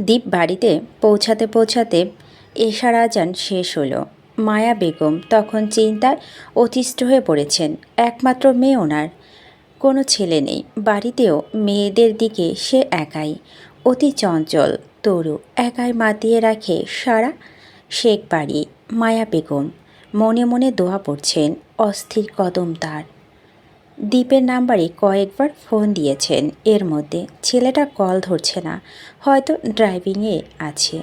দ্বীপ বাড়িতে পৌঁছাতে পৌঁছাতে এশার আজান শেষ হলো। মায়া বেগম তখন চিন্তায় অতিষ্ঠ হয়ে পড়েছেন। একমাত্র মেয়ে ওনার। কোনো ছেলে নেই। বাড়িতেও মেয়েদের দিকে সে একাই। অতি চঞ্চল, তরু, একাই মাতিয়ে রাখে সারা শেখ বাড়ি। মায়া বেগম মনে মনে দোয়া পড়ছেন, অস্থির কদম তার। দ্বীপের নাম্বারে কয়েকবার ফোন দিয়েছেন। এর মধ্যে ছেলেটা কল ধরছে না, হয়তো ড্রাইভিংয়ে আছে।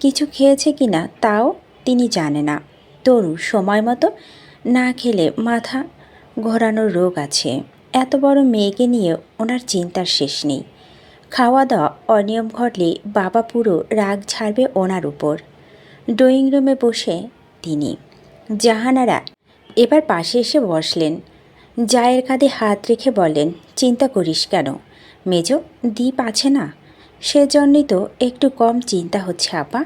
কিছু খেয়েছে কি না তাও তিনি জানে না। তরু সময় মতো না খেলে মাথা ঘোরানোর রোগ আছে। এত বড় মেয়েকে নিয়ে ওনার চিন্তার শেষ নেই। খাওয়া দাওয়া অনিয়ম ঘটলে বাবা পুরো রাগ ঝাড়বে ওনার উপর। ড্রয়িং রুমে বসে তিনি। জাহানারা এবার পাশে এসে বসলেন। জায়ের কাঁধে হাত রেখে বলেন, চিন্তা করিস কেন? মেজ, দ্বীপ আছে না? সেজন্যই তো একটু কম চিন্তা হচ্ছে, আপা।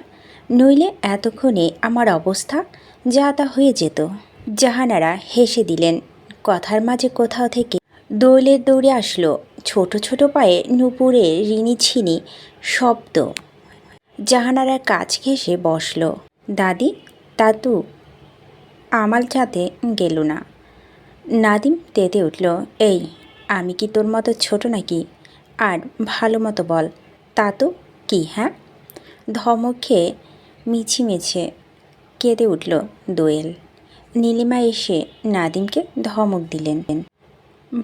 নইলে এতক্ষণে আমার অবস্থা যা তা হয়ে যেত। জাহানারা হেসে দিলেন, কথার মাঝে কোথাও থেকে দোলের দৌড়ে আসলো, ছোট ছোট পায়ে নুপুরে রিনি ছিনি শব্দ। জাহানারা কাজ ঘেসে বসল, দাদি তাতু আমাল ছাতে গেল না। নাদিম তেতে উঠল, এই, আমি কি তোর মতো ছোট নাকি? আর ভালো মতো বল, তা তো কি হ্যাঁ? ধমক খেয়ে মিছিমিছে কেঁদে উঠল দোয়েল। নীলিমা এসে নাদিমকে ধমক দিলেন।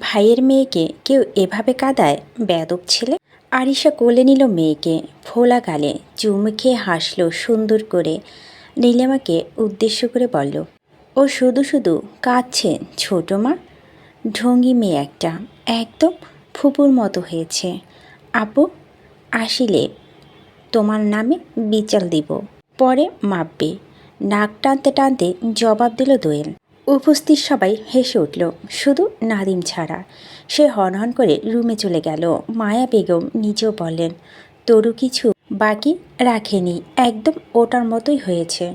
ভাইয়ের মেয়েকে কেউ এভাবে কাদায়, বেদক ছেলে? আরিশা কোলে নিল মেয়েকে, ফোলা গালে চুমু খেয়ে হাসলো সুন্দর করে। নীলিমাকে উদ্দেশ্য করে বলল ও শুধু শুধু কাঁদছে, ছোট মা। ঢঙ্গি মেয়ে একটা, একদম ফুপুর মতো হয়েছে। আপু, আসিলে তোমার নামে বিচাল দিব। পরে মাপবে। নাক টানতে টানতে জবাব দিল দোয়েল। উপস্থিত সবাই হেসে উঠল, শুধু নাদিম ছাড়া। সে হনহন করে রুমে চলে গেল। মায়া বেগম নিজেও বললেন তরু কিছু বাকি রাখেনি, একদম ওটার মতোই হয়েছে।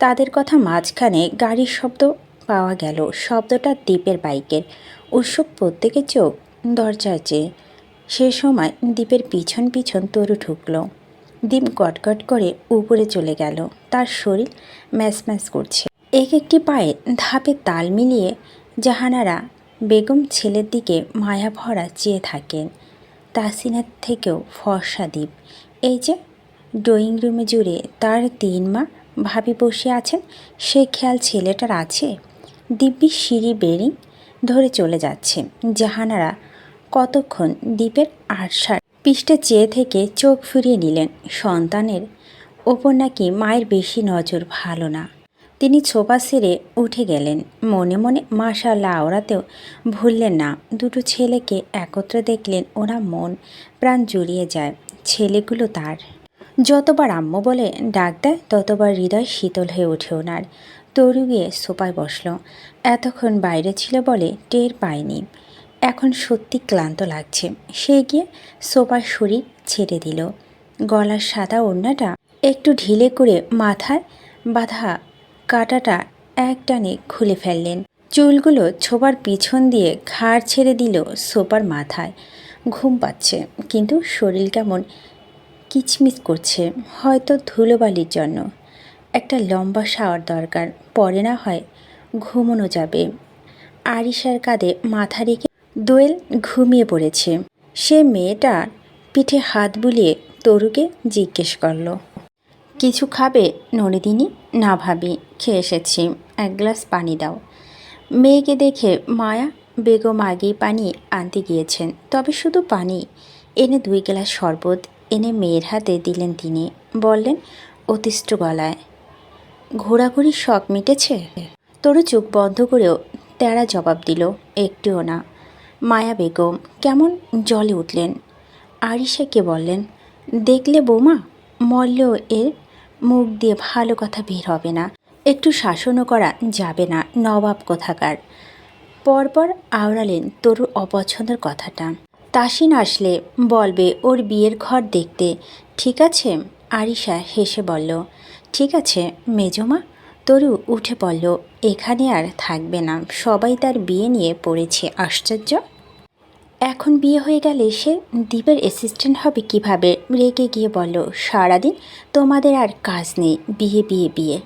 তাদের কথা মাঝখানে গাড়ির শব্দ পাওয়া গেল। শব্দটা দ্বীপের বাইকের। উৎসব প্রত্যেকের চোখ দরজার চেয়ে। সে সময় দ্বীপের পিছন পিছন তরু ঢুকলো দ্বীপ গটগট করে উপরে চলে গেল। তার শরীর ম্যাচ করছে। এক একটি পায়ে ধাপে তাল মিলিয়ে জাহানারা বেগম ছেলের দিকে মায়া ভরা চেয়ে থাকেন। তাসিনার থেকেও ফর্সা দ্বীপ। এই যে ড্রয়িং রুমে জুড়ে তার তিন মা ভাবি বসে আছেন, সে খেয়াল ছেলেটার আছে। দিব্যি সিঁড়ি বেরিং ধরে চলে যাচ্ছে। জাহানারা কতক্ষণ দ্বীপের আটসার পৃষ্ঠে চেয়ে থেকে চোখ ফিরিয়ে নিলেন। সন্তানের ওপর নাকি মায়ের বেশি নজর ভালো না। তিনি ছোপা সেরে উঠে গেলেন। মনে মনে মাশাল্লাহ আওড়াতেও ভুললেন না। দুটো ছেলেকে একত্রে দেখলেন, ওরা মন প্রাণ জুড়িয়ে যায়। ছেলেগুলো তার। যতবার আম্মু বলে ডাক দেয়, ততবার হৃদয় শীতল হয়ে ওঠে ওনার। তরু গিয়ে সোপায় বসল। এতক্ষণ বাইরে ছিল বলে টের পায়নি। এখন সত্যি ক্লান্ত লাগছে। সে গিয়ে সোপার শরীর ছেড়ে দিল। গলার সাদা ওড়নাটা একটু ঢিলে করে মাথায় বাঁধা কাটাটা এক টানে খুলে ফেললেন। চুলগুলো ছোবার পিছন দিয়ে ঘাড় ছেড়ে দিল সোপার মাথায়। ঘুম পাচ্ছে, কিন্তু শরীর কেমন কিচমিচ করছে, হয়তো ধুলোবালির জন্য। একটা লম্বা শাওয়ার দরকার, পরে না হয় ঘুমোনো যাবে। আরিশার কাঁধে মাথা রেখে দোয়েল ঘুমিয়ে পড়েছে। সে মেয়েটা পিঠে হাত বুলিয়ে তরুকে জিজ্ঞেস করল, কিছু খাবে? ননিদিনী না ভাবি, খেয়ে এসেছি। এক গ্লাস পানি দাও। মেয়েকে দেখে মায়া বেগম আগেই পানি আনতে গিয়েছেন, তবে শুধু পানি, এনে দুই গ্লাস শরবত এনে মেয়ের হাতে দিলেন তিনি। বললেন, অতিষ্ঠ গলায়। ঘোরাঘুরি শখ মিটেছে? তরু চোখ বন্ধ করেও তেরা জবাব দিল, একটুও না। মায়া বেগম, কেমন জলে উঠলেন। আরিশাকে বললেন, দেখলে বৌমা, মরলেও এর মুখ দিয়ে ভালো কথা বের হবে না। একটু শাসনও করা যাবে না, নবাব কোথাকার? পরপর আওড়ালেন তরুর অপছন্দের কথাটা। তাসিন আসলে বলবে, ওর বিয়ের ঘর দেখতে। ঠিক আছে। আরিশা হেসে বলল, ঠিক আছে, মেজমা। তরু উঠে পড়ল, এখানে আর থাকবে না। সবাই তার বিয়ে নিয়ে পড়েছে, আশ্চর্য? এখন বিয়ে হয়ে গেলে সে দ্বীপের অ্যাসিস্ট্যান্ট হবে কীভাবে? রেগে গিয়ে বলল, সারাদিন তোমাদের আর কাজ নেই, বিয়ে বিয়ে বিয়ে।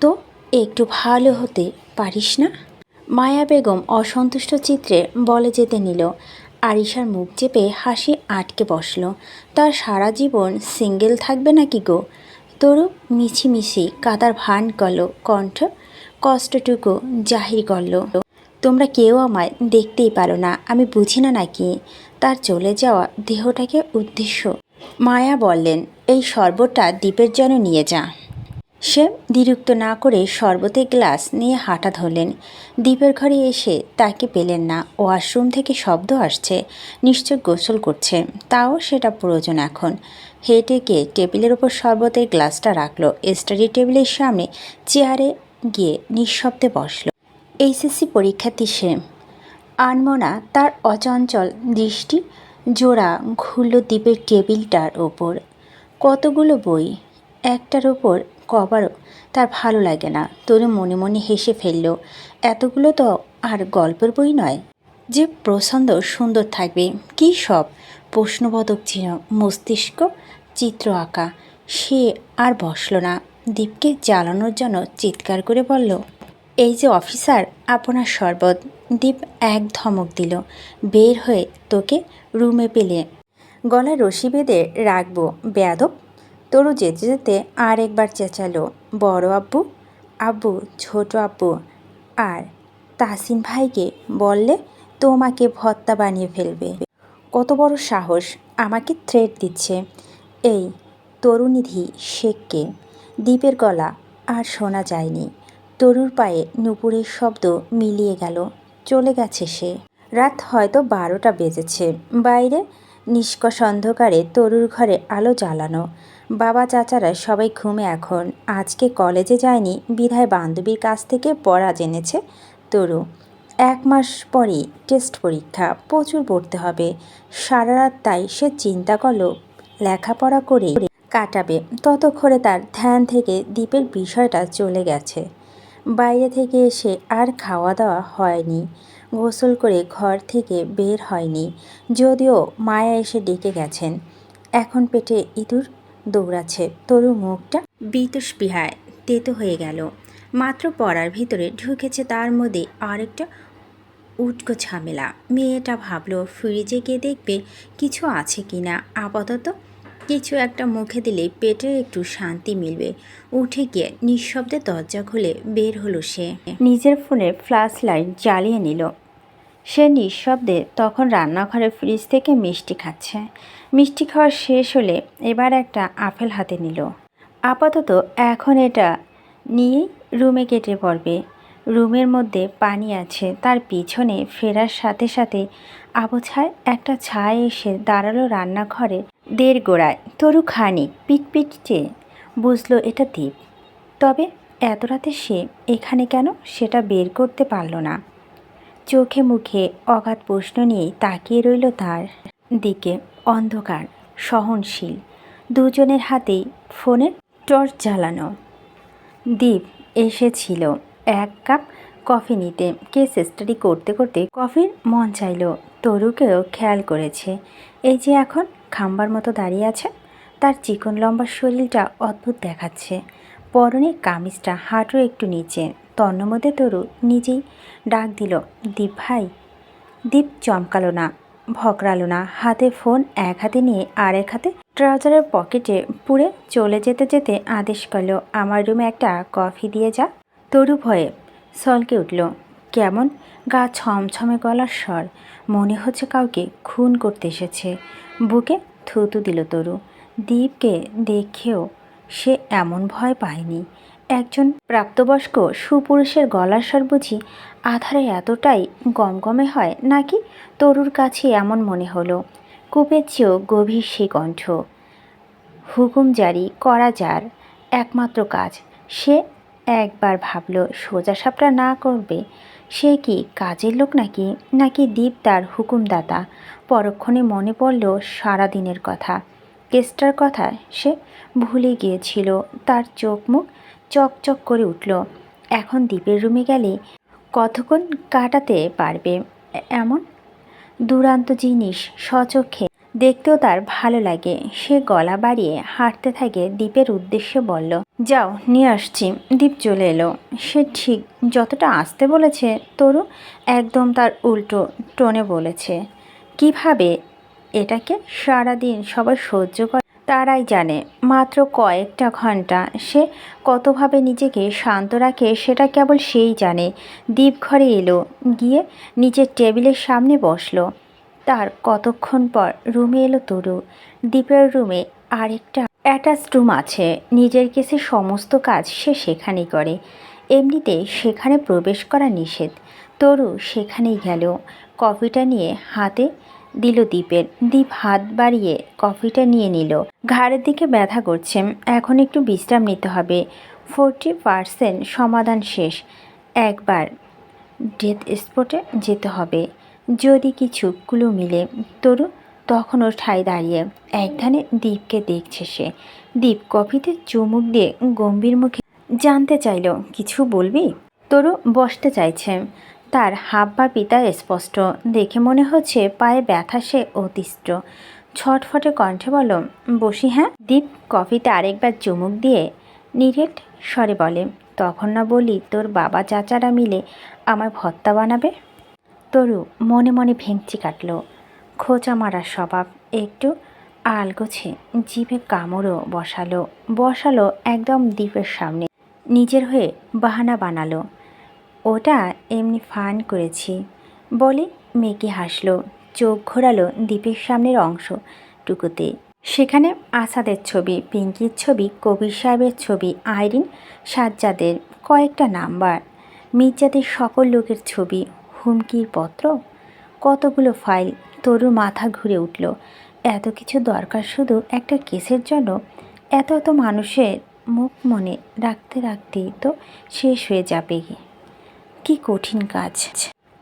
তো একটু ভালো হতে পারিস না? মায়া বেগম অসন্তুষ্ট চিত্রে বলে যেতে নিল আরিশার মুখ চেপে হাসি আটকে বসল। তার সারা জীবন সিঙ্গেল থাকবে নাকি গো? তরু মিছিমিছি কাদার ভান করল কণ্ঠ কষ্টটুকু জাহির করল। তোমরা কেউ আমায় দেখতেই পারো না, আমি বুঝি না নাকি তার চলে যাওয়া দেহটাকে উদ্দেশ্য? মায়া বললেন, এই শরবতটা দ্বীপের জন্য নিয়ে যা। সে দ্বিরুক্ত না করে শরবতের গ্লাস নিয়ে হাঁটা ধরলেন। দ্বীপের ঘরে এসে তাকে পেলেন না। ওয়াশরুম থেকে শব্দ আসছে, নিশ্চয় গোসল করছে। তাও সেটা প্রয়োজন এখন। হেঁটে গিয়ে টেবিলের ওপর শরবতের গ্লাসটা রাখল। স্টাডি টেবিলের সামনে চেয়ারে গিয়ে নিঃশব্দে বসল। এইচএসসি পরীক্ষার্থী সে। আনমনা তার অচঞ্চল দৃষ্টি জোড়া ঘুরল দ্বীপের টেবিলটার ওপর কতগুলো বই? একটার ওপর কভারও তার ভালো লাগে না। তরু মনে মনে হেসে ফেলল, এতগুলো তো আর গল্পের বই নয়। যে প্রসন্দ সুন্দর থাকবে, কী সব? প্রশ্নবোধক ছিল মস্তিষ্ক, চিত্র আঁকা। সে আর বসল না। দীপকে জ্বালানোর জন্য চিৎকার করে বলল, এই যে অফিসার, আপনার শরবত। দীপ এক ধমক দিল, বের হয়ে তোকে রুমে পেলে। গলায় রশি বেঁধে রাখব, বেয়াদব। তরু যেতে যেতে আর একবার চেঁচালো, বড় আব্বু আব্বু, ছোট আব্বু, আর তাসিন ভাইকে বললে তোমাকে ভত্তা বানিয়ে ফেলবে। কত বড় সাহস, আমাকে থ্রেট দিচ্ছে। এই তরুনিধি শেখকে দ্বীপের গলা আর শোনা যায়নি। তরুর পায়ে নুপুরের শব্দ মিলিয়ে গেল, চলে গেছে সে। রাত হয়তো বারোটা বেজেছে। বাইরে নিষ্কষ অন্ধকারে তরুর ঘরে আলো জ্বালানো বাবা চাচারা সবাই ঘুমে এখন। আজকে কলেজে যায়নি, বিধায় বান্ধবীর কাছ থেকে পড়া জেনেছে তরু। এক মাস পরই টেস্ট পরীক্ষা, প্রচুর পড়তে হবে। সারা রাত তাই সে চিন্তা করল, লেখাপড়া করে কাটাবে। ততক্ষণে তার ধ্যান থেকে দ্বীপের বিষয়টা চলে গেছে। বাইরে থেকে এসে আর খাওয়া দাওয়া হয়নি, গোসল করে ঘর থেকে বের হয়নি, যদিও মায়া এসে ডেকে গেছেন। এখন পেটে ইঁদুর দৌড়াচ্ছে। তরু মুখটা বিতস্পৃহায় তেতো হয়ে গেল। মাত্র পড়ার ভিতরে ঢুকেছে তার মধ্যে আরেকটা উটকো ঝামেলা। মেয়েটা ভাবলো, ফ্রিজে গিয়ে দেখবে কিছু আছে কি না আপাতত কিছু একটা মুখে দিলে পেটে একটু শান্তি মিলবে। উঠে গিয়ে নিঃশব্দে দরজা খুলে বের হলো সে। নিজের ফোনে ফ্ল্যাশ লাইট জ্বালিয়ে নিল। সে নিঃশব্দে তখন রান্নাঘরে ফ্রিজ থেকে মিষ্টি খাচ্ছে। মিষ্টি খাওয়া শেষ হলে এবার একটা আপেল হাতে নিল। আপাতত এখন এটা নিয়েই রুমে কেটে পড়বে। রুমের মধ্যে পানি আছে, তার পিছনে ফেরার সাথে সাথে আবছায় একটা ছায় এসে দাঁড়াল রান্নাঘরে দেড় গোড়ায়। তরু খানিক চেয়ে বুঝলো এটা দ্বীপ তবে এত রাতে সে এখানে কেন সেটা বের করতে পারল না। চোখে মুখে অগাধ প্রশ্ন নিয়েই তাকিয়ে রইল তার দিকে। অন্ধকার, সহনশীল। দুজনের হাতেই ফোনের টর্চ জ্বালানো। দ্বীপ এসেছিল এক কাপ কফি নিতে। কেস স্টাডি করতে করতে কফির মন চাইল। তরুকেও খেয়াল করেছে। এই যে এখন খাম্বার মতো দাঁড়িয়ে আছে, তার চিকন লম্বা শরীরটা অদ্ভুত দেখাচ্ছে। পরনে কামিজটা হাঁটু একটু নিচে। তন্নমধ্যে তরু নিজেই ডাক দিল, দীপ ভাই। দীপ চমকালো না। ভকরালো না। হাতে ফোন এক হাতে নিয়ে আরেক হাতে ট্রাউজারের পকেটে পুড়ে চলে যেতে যেতে আদেশ করল, আমার রুমে একটা কফি দিয়ে যা। তরু ভয়ে সলকে উঠল, কেমন? গা ছমছমে গলার স্বর, মনে হচ্ছে কাউকে খুন করতে এসেছে। বুকে থুতু দিল তরু দ্বীপকে দেখেও সে এমন ভয় পায়নি। একজন প্রাপ্তবয়স্ক সুপুরুষের গলার স্বর বুঝি আধারে এতটাই গমগমে হয় নাকি তরুর কাছে এমন মনে হলো? কূপের চেয়েও গভীর সে কণ্ঠ। হুকুম জারি করা যার একমাত্র কাজ। সে একবার ভাবল সোজাসাপটা না করবে? সে কি কাজের লোক নাকি? নাকি দ্বীপ তার হুকুমদাতা? পরক্ষণে মনে পড়ল সারাদিনের কথা। কেসটার কথা সে ভুলে গিয়েছিল। তার চোখ মুখ চকচক করে উঠল। এখন দ্বীপের রুমে গেলে কতক্ষণ কাটাতে পারবে এমন? দুরান্ত জিনিস স্বচক্ষে দেখতেও তার ভালো লাগে। সে গলা বাড়িয়ে হাঁটতে থাকে দ্বীপের উদ্দেশ্যে বলল, যাও, নিয়ে আসছি। দ্বীপ চলে এলো। সে ঠিক যতটা আসতে বলেছে, তরু একদম তার উল্টো টোনে বলেছে, কীভাবে এটাকে সারাদিন সবাই সহ্য করে তারাই জানে। মাত্র কয়েকটা ঘণ্টা সে কতভাবে নিজেকে শান্ত রাখে সেটা কেবল সেই জানে। দ্বীপ ঘরে এলো, গিয়ে নিজের টেবিলের সামনে বসল। তার কতক্ষণ পর রুমে এলো তরু। দ্বীপের রুমে আরেকটা অ্যাটাচ রুম আছে। নিজের কেসে সমস্ত কাজ সে সেখানেই করে। এমনিতে সেখানে প্রবেশ করা নিষেধ। তরু সেখানেই গেল। কফিটা নিয়ে হাতে দিল দ্বীপের দ্বীপ হাত বাড়িয়ে কফিটা নিয়ে নিল। ঘাড়ের দিকে ব্যথা করছে। এখন একটু বিশ্রাম নিতে হবে। ফোরটি পার্সেন্ট সমাধান শেষ। একবার ডেথ স্পটে যেতে হবে। যদি কিছু ক্লু মিলে, তরু তখন ওর ঠাই দাঁড়িয়ে একধানে দ্বীপকে দেখছে সে। দ্বীপ কফিতে চুমুক দিয়ে গম্ভীর মুখে, জানতে চাইলো, কিছু বলবি? তরু বসতে চাইছে। তার হাব বা পিতা স্পষ্ট। দেখে মনে হচ্ছে পায়ে ব্যথা সে অতিষ্ঠ। ছটফটে কণ্ঠে বলো বসি হ্যাঁ? দীপ কফিতে আরেকবার চুমুক দিয়ে নিরেট স্বরে বলে, তখন না বলি তোর বাবা চাচারা মিলে আমার ভত্তা বানাবে? তরু মনে মনে ভেঙচি কাটলো। খোঁচা মারার স্বভাব একটু আলগোছে, জিভে কামড়ও বসালো বসালো একদম দ্বীপের সামনে। নিজের হয়ে বাহানা বানালো। ওটা এমনি ফান করেছি। বলে মেয়েকে হাসলো, চোখ ঘোরালো দ্বীপের সামনের অংশটুকুতে সেখানে আসাদের ছবি, পিঙ্কির ছবি, কবির সাহেবের ছবি, আইরিন, সাজ্জাদের কয়েকটা নাম্বার, মির্জাদের সকল লোকের ছবি, হুমকির পত্র। কতগুলো ফাইল তরুর মাথা ঘুরে উঠল। এত কিছু দরকার শুধু একটা কেসের জন্য? এত এত মানুষের মুখ মনে রাখতে রাখতেই তো শেষ হয়ে যাবে। কি কঠিন কাজ।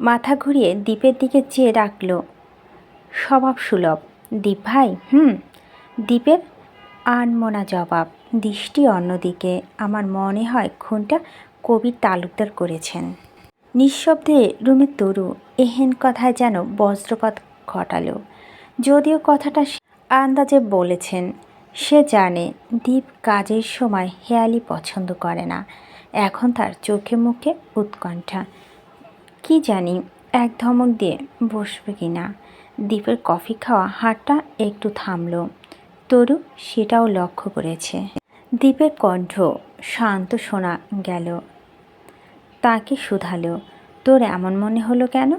মাথা ঘুরিয়ে দ্বীপের দিকে চেয়ে রাখল। স্বভাব সুলভ। দ্বীপ ভাই, হুম। দ্বীপের আনমনা জবাব। দৃষ্টি অন্যদিকে। আমার মনে হয় খুনটা কবির তালুকদার করেছেন। নিঃশব্দে রুমের তরু, এহেন কথায় যেন বজ্রপাত ঘটালো। যদিও কথাটা আন্দাজে বলেছেন, সে জানে দ্বীপ কাজের সময় হেয়ালি পছন্দ করে না। এখন তার চোখে মুখে উৎকণ্ঠা। কি জানি, এক ধমক দিয়ে বসবে কি না। দ্বীপের কফি খাওয়া হাটটা একটু থামলো। তরু সেটাও লক্ষ্য করেছে। দ্বীপের কণ্ঠ শান্ত শোনা গেল। তাকে শুধালো, তোর এমন মনে হলো কেন?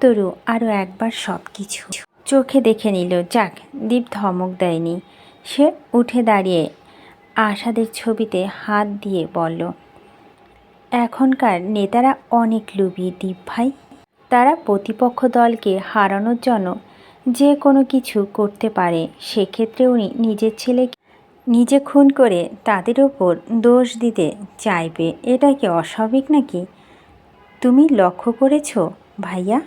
তরু আরও একবার সব কিছু চোখে দেখে নিল। যাক, দীপ ধমক দেয়নি। সে উঠে দাঁড়িয়ে আশাদের ছবিতে হাত দিয়ে বলল এখনকার নেতারা অনেক লুবি দীপ ভাই। তারা প্রতিপক্ষ দলকে হারানোর জন্য যে কোনো কিছু করতে পারে, সেক্ষেত্রে উনি নিজের ছেলেকে নিজে খুন করে তাদের ওপর দোষ দিতে চাইবে। এটা কি অস্বাভাবিক নাকি? তুমি লক্ষ্য করেছ, ভাইয়া?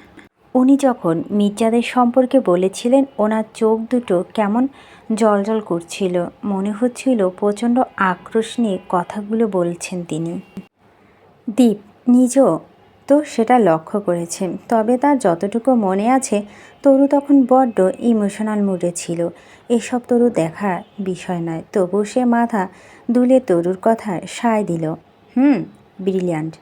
উনি যখন মির্জাদের সম্পর্কে বলেছিলেন, ওনার চোখ দুটো কেমন জলজল করছিল। মনে হচ্ছিল প্রচণ্ড আক্রোশ নিয়ে কথাগুলো বলছেন তিনি। দীপ নিজেও তো সেটা লক্ষ্য করেছে। তবে তার যতটুকু মনে আছে, তরু তখন বড্ড ইমোশনাল মুডে ছিল। এসব তরু দেখার বিষয় নয় তবু সে মাথা দুলে তরুর কথা সায় দিল, হুম, ব্রিলিয়ান্ট।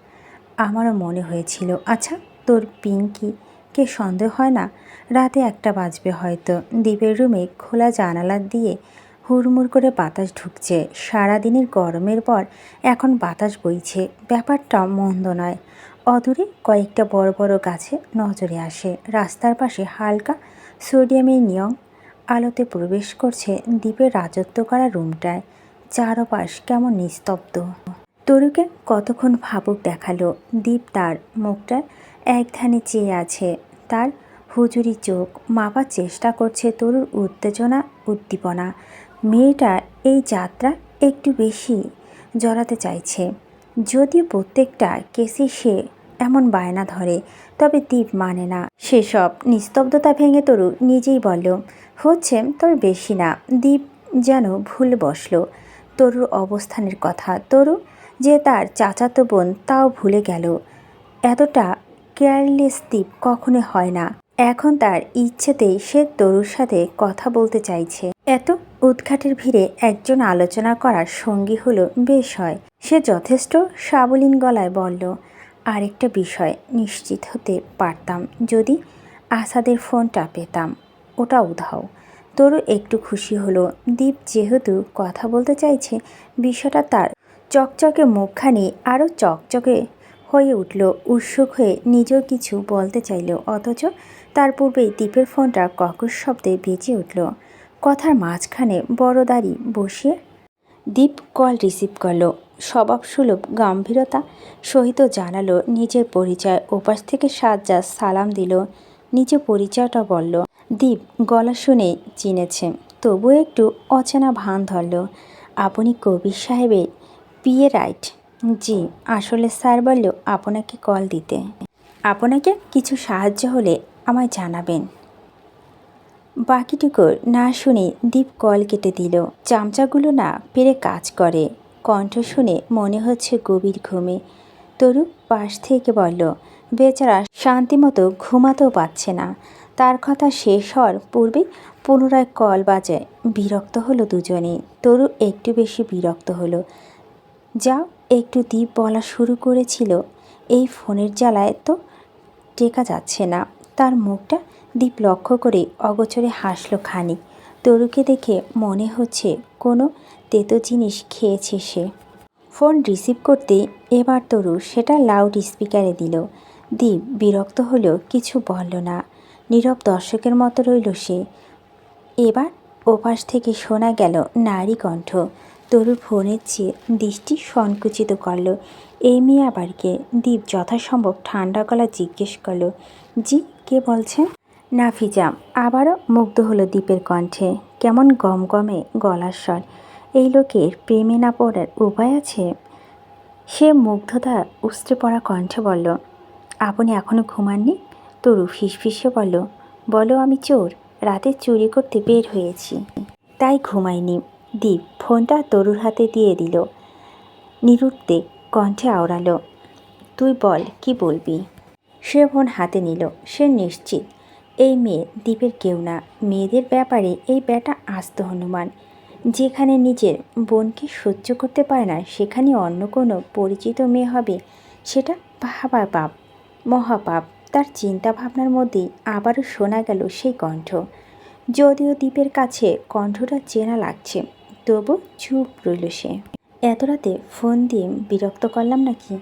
আমারও মনে হয়েছিল আচ্ছা তোর পিঙ্কি কে সন্দেহ হয় না? রাতে একটা বাজবে হয়তো। দ্বীপের রুমে খোলা জানালা দিয়ে হুড়মুড় করে বাতাস ঢুকছে। সারাদিনের গরমের পর এখন বাতাস বইছে। ব্যাপারটা মন্দ নয়। অদূরে কয়েকটা বড় বড় গাছে নজরে আসে। রাস্তার পাশে হালকা সোডিয়ামের নিয়ম। আলোতে প্রবেশ করছে দ্বীপের রাজত্ব করা রুমটায়। চারপাশ কেমন নিস্তব্ধ। তরুকে কতক্ষণ ভাবুক দেখাল। দ্বীপ তার মুখটা এক ধ্যানে চেয়ে আছে। তার হুজুরি চোখ মাপার চেষ্টা করছে তরুর উত্তেজনা, উদ্দীপনা। মেয়েটা এই যাত্রা একটু বেশি জড়াতে চাইছে। যদিও প্রত্যেকটা কেসে সে এমন বায়না ধরে, তবে দ্বীপ মানে না। সেসব নিস্তব্ধতা ভেঙে তরু নিজেই বলল, হচ্ছে, তবে বেশি না। দ্বীপ যেন ভুল বসল তরুর অবস্থানের কথা। তরু যে তার চাচাতো বোন, তাও ভুলে গেল। এতটা কেয়ারলেস দ্বীপ কখনো হয় না। এখন তার ইচ্ছেতেই সে তরুর সাথে কথা বলতে চাইছে। এত উদ্ঘাটের ভিড়ে একজন আলোচনা করার সঙ্গী হলো বেশ হয় সে যথেষ্ট সাবলীন গলায় বলল, আরেকটা বিষয় নিশ্চিত হতে পারতাম যদি আসাদের ফোনটা পেতাম। ওটা উধাও। তরু একটু খুশি হলো। দীপ যেহেতু কথা বলতে চাইছে, বিষয়টা তার চকচকে মুখখানি আরও চকচকে হয়ে উঠল। উৎসুক হয়ে নিজেও কিছু বলতে চাইল, অথচ তার পূর্বেই দ্বীপের ফোনটা ককর শব্দে বেজে উঠল। কথার মাঝখানে বড় দাড়ি বসিয়ে দীপ কল রিসিভ করল। স্বভাবসুলভ গম্ভীরতা সহিত জানালো, নিজের পরিচয়। ওপাশ থেকে সাজ্জা সালাম দিল। নিজে পরিচয়টা বলল, দীপ, গলা শুনে চিনেছে। তবু একটু অচেনা ভান ধরল, আপনি কবির সাহেবের পিএ রাইট? জি, আসলে স্যার বলল আপনাকে কল দিতে। আপনাকে কিছু সাহায্য হলে আমায় জানাবেন। বাকিটুকু না শুনে দীপ কল কেটে দিল। চামচাগুলো না পেরে কাজ করে। কণ্ঠ শুনে মনে হচ্ছে গভীর ঘুমে। তরু পাশ থেকে বলল, বেচারা শান্তিমতো ঘুমাতেও পাচ্ছে না। তার কথা শেষ হওয়ার পূর্বে পুনরায় কল বাজায় বিরক্ত হলো দুজনে। তরু একটু বেশি বিরক্ত হলো। যা একটু দ্বীপ বলা শুরু করেছিল। এই ফোনের জ্বালায় তো টেকা যাচ্ছে না। তার মুখটা দীপ লক্ষ্য করে অগোচরে হাসল খানিক। তরুকে দেখে মনে হচ্ছে কোনো তেতো জিনিস খেয়েছে সে। ফোন রিসিভ করতে এবার তরু সেটা লাউড স্পিকারে দিল। দীপ বিরক্ত হলেও কিছু বলল না। নীরব দর্শকের মতো রইল সে। এবার ওপাশ থেকে শোনা গেল নারী কণ্ঠ। তরু ফোনের চেয়ে দৃষ্টি সংকুচিত করল। এই মেয়ে আবার কে দীপ যথাসম্ভব ঠান্ডা গলা জিজ্ঞেস করল, জি, কে বলছেন? নাফিজা আবারও মুগ্ধ হলো দ্বীপের কণ্ঠে। কেমন গমগমে গলার স্বর। এই লোকের প্রেমে না পড়ার উপায় আছে? সে মুগ্ধতা উস্ত্রে পড়া কণ্ঠে বলল, আপনি এখনও ঘুমাননি? তরু ফিসফিসে বলল, বলো আমি চোর, রাতে চুরি করতে বের হয়েছি। তাই ঘুমাইনি। দীপ ফোনটা তরুর হাতে দিয়ে দিল। নিরুত্তে কণ্ঠে আওড়ালো, তুই বল, কি বলবি? সে ফোন হাতে নিল, সে নিশ্চিত এই মেয়ে দ্বীপের কেউ না। মেয়েদের ব্যাপারে এই ব্যাটা আস্ত হনুমান। যেখানে নিজের বোনকে সহ্য করতে পারে না, সেখানে অন্য কোনো পরিচিত মেয়ে হবে, সেটা ভাবা পাপ, মহাপাপ। তার চিন্তা ভাবনার মধ্যেই আবারও শোনা গেল সেই কণ্ঠ। যদিও দ্বীপের কাছে কণ্ঠটা চেনা লাগছে, তবু চুপ রইল সে। এত রাতে ফোন দিয়ে বিরক্ত করলাম নাকি?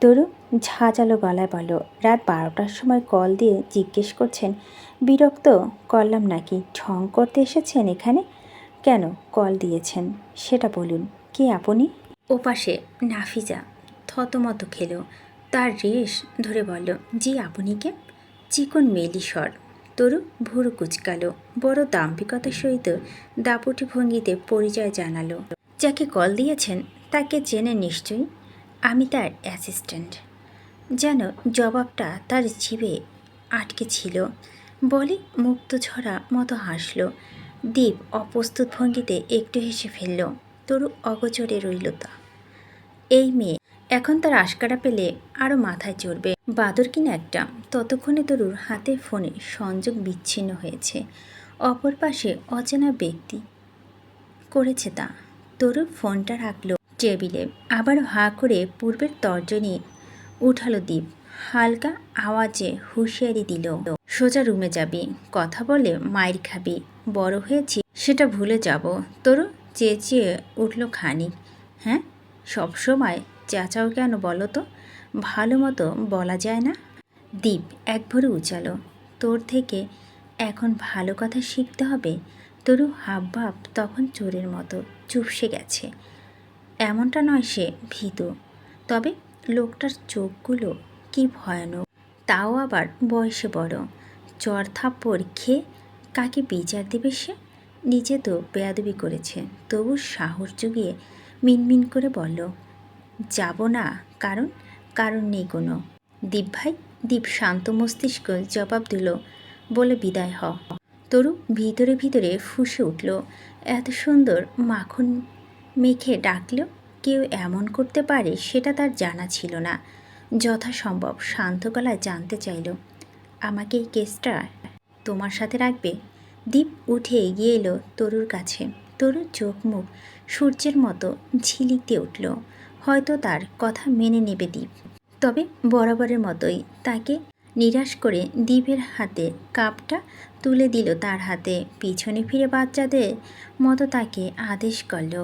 তরু ঝাঁঝালো গলায় বলো রাত বারোটার সময় কল দিয়ে জিজ্ঞেস করছেন, বিরক্ত? করলাম নাকি? ঠং করতে এসেছেন এখানে? কেন কল দিয়েছেন? সেটা বলুন। কে আপনি? ওপাশে নাফিজা থতমত খেলো। তার রেশ ধরে বলল, জি, আপনি কে? চিকন স্বর। তরু ভুরু কুচকালো। বড় দাম্ভিকতার সহিত দাপুটি ভঙ্গিতে পরিচয় জানালো। যাকে কল দিয়েছেন, তাকে জেনে নিশ্চয়ই? আমি তার অ্যাসিস্ট্যান্ট যেন জবাবটা তার জিভে আটকে ছিল। বলে মুক্ত ঝরা মতো হাসল। দীপ অপ্রস্তুত ভঙ্গিতে একটু হেসে ফেলল। তরু অগোচরে রইল তা। এই মেয়ে, এখন তার আশকারা পেলে আরও মাথায় চড়বে। বাদর কিনা একটা। ততক্ষণে তরুর হাতে ফোনে সংযোগ বিচ্ছিন্ন হয়েছে। অপর পাশে অচেনা ব্যক্তি করেছে তা। তরু ফোনটা রাখল। টেবিলে। আবার হা করে পূর্বের তর্জনী উঠালো দ্বীপ হালকা আওয়াজে হুঁশিয়ারি দিল, সোজা রুমে যাবি, কথা বলে মায়ের খাবি। বড় হয়েছি, সেটা ভুলে যাব। তরু চেঁচিয়ে উঠল খানিক। হ্যাঁ? সবসময় চেঁচাও কেন বলো তো? ভালো মতো বলা যায় না? দ্বীপ এক ভরে উচালো তোর থেকে এখন ভালো কথা শিখতে হবে? তরু হাবভাব তখন চোরের মতো চুপসে গেছে। এমনটা নয় সে ভীত। তবে লোকটার চোখগুলো কি ভয়ানক, তাও আবার বয়সে বড়। চর থাপ্পড় খেয়ে কাকে বিচার দেবে সে? নিজে তো বেয়াদবি করেছে, তবু সাহস জুগিয়ে মিনমিন করে বলল, যাব না, কারণ কারণ নেই কোনো। দীপ ভাই, দীপ শান্ত মস্তিষ্ক জবাব দিল, বলে বিদায় হ। তরু ভিতরে ভিতরে ফুসে উঠল, এত সুন্দর মাখন মেখে ডাকলেও কেউ এমন করতে পারে সেটা তার জানা ছিল না। যথাসম্ভব শান্ত গলায় জানতে চাইল, আমাকে এই কেসটা তোমার সাথে রাখবে? দীপ উঠে এগিয়ে এলো তরুর কাছে। তরুর চোখ মুখ সূর্যের মতো ঝিলিক দিয়ে উঠল। হয়তো তার কথা মেনে নেবে দীপ। তবে বরাবরের মতোই তাকে নিরাশ করে দ্বীপের হাতে কাপটা তুলে দিল তার হাতে। পিছনে ফিরে বাচ্চাদের মতো তাকে আদেশ করল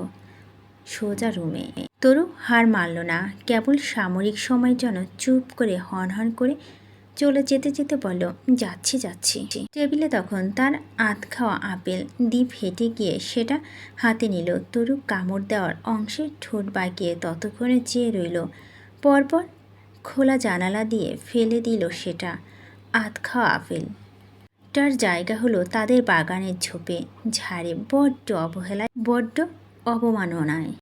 সোজা রুমে। তরু হার মানল না, কেবল সামরিক সময়ের জন্য চুপ করে হন হন করে চলে যেতে যেতে বলল, যাচ্ছি যাচ্ছি। টেবিলে তখন তার আধ খাওয়া আপেল দ্বীপ হেঁটে গিয়ে সেটা হাতে নিল। তরু কামড় দেওয়ার অংশে ঠোঁট বাঁকিয়ে ততক্ষণে চেয়ে রইল। পরপর খোলা জানালা দিয়ে ফেলে দিল সেটা, আধ খাওয়া আপেল। টার জায়গা হলো তাদের বাগানের ঝোপে। ঝাড়ে বড্ড অবহেলায়, বড্ড অবমাননায়